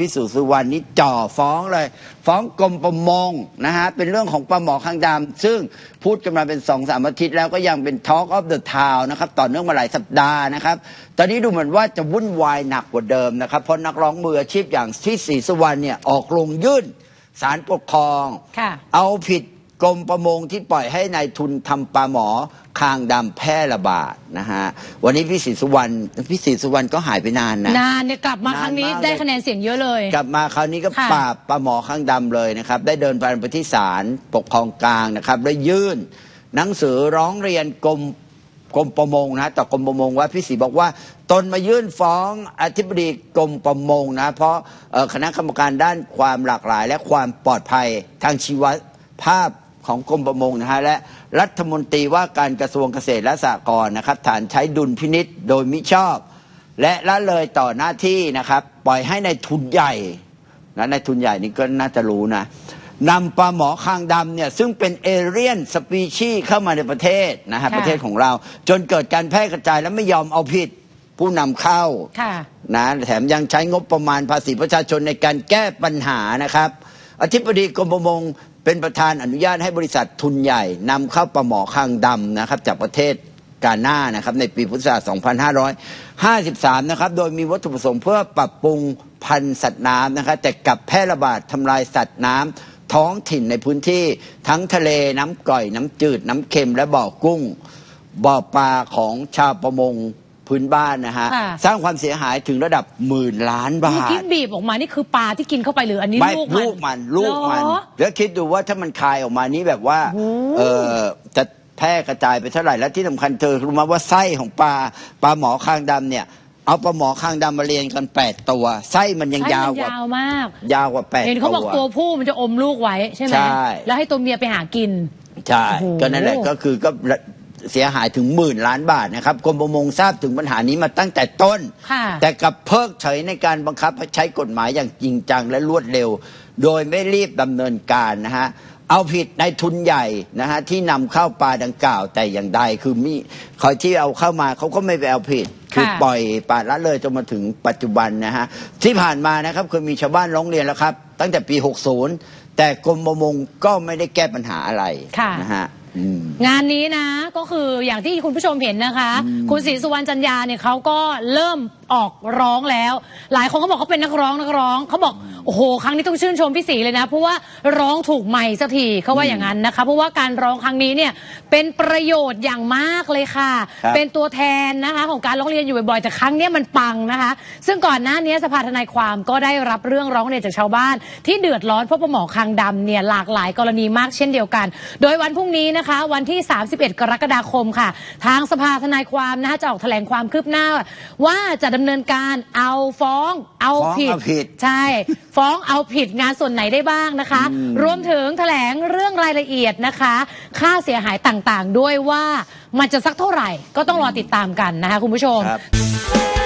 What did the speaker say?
พิสุทธิ์สุวรรณนี่จ่อฟ้องเลย ฟ้องกรมประมงนะฮะ เป็นเรื่องของปลาหมอคางดำซึ่งพูดกันมาเป็นสองสามอาทิตย์แล้วก็ยังเป็น Talk of the Town นะครับ ต่อเนื่องมาหลายสัปดาห์นะครับ ตอนนี้ดูเหมือนว่าจะวุ่นวายหนักกว่าเดิมนะครับ เพราะนักร้องมืออาชีพอย่างที่ศรีสุวรรณเนี่ยออกลงยื่นศาลปกครองค่ะเอาผิดกรมประมงที่ปล่อยให้ในายทุนทำปลาหมอ คางดำแพร่ระบาดนะฮะวันนี้พี่ศรีสุวรรณพี่ศรีสุวรรณก็หายไปนานนะนานเนี่ยกลับมาครั้งนี้นานมากได้เลยคะแนนเสียงเยอะเลย กลับมาคราวนี้ก็ค่ะ ปราบปลาหมอข้างดำเลยนะครับ ได้เดินทางไปที่ศาลปกครองกลางนะครับได้ยื่น หนังสือร้องเรียนกรมกรมประมงนะต่อกรมประมงว่าพี่ศรีบอกว่า ตนมายื่นฟ้องอธิบดีกรมประมงนะ เพราะเอ่อคณะกรรมการด้านความหลากหลาย และความปลอดภัยทางชีวภาพ ของกรมประมงนะฮะและรัฐมนตรีว่าการกระทรวงเกษตรและสหกรณ์นะครับ ฐานใช้ดุลพินิษโดยมิชอบ และละเลยต่อหน้าที่นะครับ ปล่อยให้ในายทุนใหญ่นะในายทุนใหญ่นี่ก็น่าจะรู้นะนำปลาหมอคางดำเนี่ยซึ่งเป็นเอเรียนสปีชีเข้ามาในประเทศนะฮะค่ะประเทศของเรา จนเกิดการแพร่กระจายและไม่ยอมเอาผิดผู้นำเข้าค่ะนะแถมยังใช้งบประมาณภาษีประชาชนในการแก้ปัญหานะครับ อธิบดีกรมประมงเป็นประธานอนุญาตให้บริษัททุนใหญ่นำเข้าปลาหมอคางดำนะครับจากประเทศกาหน้านะครับในปีพุทธศักราช 2553 นะครับ โดยมีวัตถุประสงค์เพื่อปรับปรุงพันธุ์สัตว์น้ำนะครับ แต่กลับแพร่ระบาดทำลายสัตว์น้ำท้องถิ่นในพื้นที่ทั้งทะเลน้ำก่อยน้ำจืดน้ำเค็มและบ่อกุ้ง บ่อปลาของชาวประมง พื้นบ้านนะฮะ ค่ะ สร้างความเสียหายถึงระดับหมื่นล้านบาเมื่อทกี้บีบออกมานี่คือปลาที่กินเข้าไปหรืออันนี้ไม่ลูกลูกมันลูกมัน เหรอ แล้วคิดดูว่าถ้ามันคายออกมานี้แบบว่าโอ้โห เออจะแพร่กระจายไปเท่าไหร่แล้วที่สำคัญเธอรู้ไหมว่าไส้ของปลาปลาหมอคางดำเนี่ย เอาปลาหมอคางดำมาเรียงกันแปดตัวไส้มันยังใช่ยาวมันกว่ายาวมาก ยาวกว่าแปด เห็นเขาบอกตัตัววผู้มันจะอมลูกไว้ใช่ไหมใช่ แล้วให้ตัวเมียไปหากิน ใช่ โอ้โหก็นั่นแหละก็คือก็ เสียหายถึงหมื่นล้านบาทนะครับกรมประมงทราบถึงปัญหานี้มาตั้งแต่ต้นค่ะแต่กลับเพิกเฉยในการบังคับให้ใช้กฎหมายอย่างจริงจังและรวดเร็ว โดยไม่รีบดำเนินการนะฮะเอาผิดในทุนใหญ่นะฮะที่นำเข้าปลาดังกล่าวแต่อย่างใดคือมีคอยที่เอาเข้ามาเขาก็ไม่ไปเอาผิด คือค่ะปล่อยปลาละเลยจนมาถึงปัจจุบันนะฮะที่ผ่านมานะครับเคยมีชาวบ้านร้องเรียนแล้วครับ ตั้งแต่ปี 60 แต่กรมประมงก็ไม่ได้แก้ปัญหาอะไรค่ะนะฮะอืม งานนี้นะก็คืออย่างที่คุณผู้ชมเห็นนะคะ คุณศรีสุวรรณจันยาเนี่ยเขาก็เริ่มออกร้องแล้ว หลายคนเขาบอกเขาเป็นนักร้องนักร้องเขาบอก โอ้โห ครั้งนี้ต้องชื่นชมพี่ศรีเลยนะ เพราะว่าร้องถูกใหม่สักทีเขาว่าอย่างนั้นนะคะ เพราะว่าการร้องครั้งนี้เนี่ยเป็นประโยชน์อย่างมากเลยค่ะ ครับเป็นตัวแทนนะคะของการร้องเรียนอยู่บ่อยๆแต่ครั้งเนี้ยมันปังนะคะ ซึ่งก่อนหน้านี้สภาทนายความก็ได้รับเรื่องร้องเรียนจากชาวบ้าน ที่เดือดร้อนเพราะปลาหมอคางดำเนี่ยหลากหลายกรณีมากเช่นเดียวกัน โดยวันพรุ่งนี้นะคะ วันที่ 31 กรกฎาคมค่ะ ทางสภาทนายความนะคะจะออกแถลงความคืบหน้า ว่าจะดำเนินการเอาฟ้องเอาฟ้องผิด เอาผิด ใช่ฟ้องเอาผิดงานส่วนไหนได้บ้างนะคะ รวมถึงแถลงเรื่องรายละเอียดนะคะ ค่าเสียหายต่างๆ ด้วยว่ามันจะสักเท่าไหร่ก็ต้องรอติดตามกันนะคะคุณผู้ชมครับ